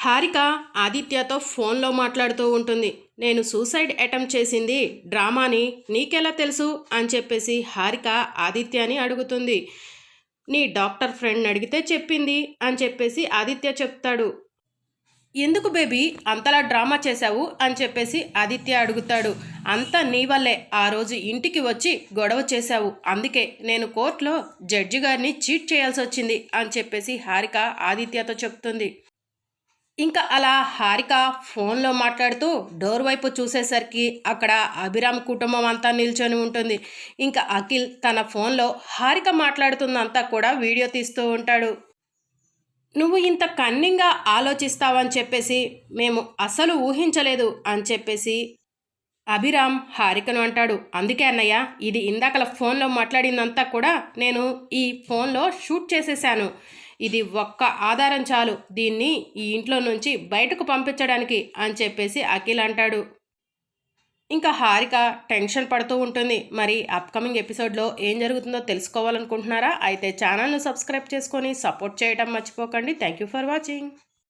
హారిక ఆదిత్యతో ఫోన్లో మాట్లాడుతూ ఉంటుంది. నేను సూసైడ్ అటెంప్ట్ చేసింది డ్రామాని నీకెలా తెలుసు? అని చెప్పేసి హారిక ఆదిత్యని అడుగుతుంది. నీ డాక్టర్ ఫ్రెండ్ అడిగితే చెప్పింది అని చెప్పేసి ఆదిత్య చెప్తాడు. ఎందుకు బేబీ? అంతలా డ్రామా చేశావు? అని చెప్పేసి ఆదిత్య అడుగుతాడు. అంతా నీ వల్లే. ఆ రోజు ఇంటికి వచ్చి గొడవ చేశావు. అందుకే నేను కోర్టులో జడ్జి గారిని చీట్ చేయాల్సి వచ్చింది అని చెప్పేసి హారిక ఆదిత్యతో చెప్తుంది. ఇంకా అలా హారిక ఫోన్లో మాట్లాడుతూ డోర్ వైపు చూసేసరికి అక్కడ అభిరామ్ కుటుంబం అంతా నిల్చొని ఉంటుంది. ఇంకా అఖిల్ తన ఫోన్లో హారిక మాట్లాడుతుందంతా కూడా వీడియో తీస్తూ ఉంటాడు. నువ్వు ఇంత కన్నింగా ఆలోచిస్తావని చెప్పేసి మేము అసలు ఊహించలేదు అని చెప్పేసి అభిరామ్ హారికను అంటాడు. అందుకే అన్నయ్య ఇది ఇందాకల ఫోన్లో మాట్లాడిందంతా కూడా నేను ఈ ఫోన్లో షూట్ చేసేసాను. ఇది ఒక్క ఆధారం చాలు. దీన్ని ఈ ఇంట్లో నుంచి బయటకు పంపించడానికి అని చెప్పేసి అఖిల్ అంటాడు. ఇంకా హారిక టెన్షన్ పడుతూ ఉంటుంది. మరి అప్కమింగ్ ఎపిసోడ్లో ఏం జరుగుతుందో తెలుసుకోవాలనుకుంటున్నారా? అయితే ఛానల్ను సబ్స్క్రైబ్ చేసుకొని సపోర్ట్ చేయడం మర్చిపోకండి. Thank you for watching.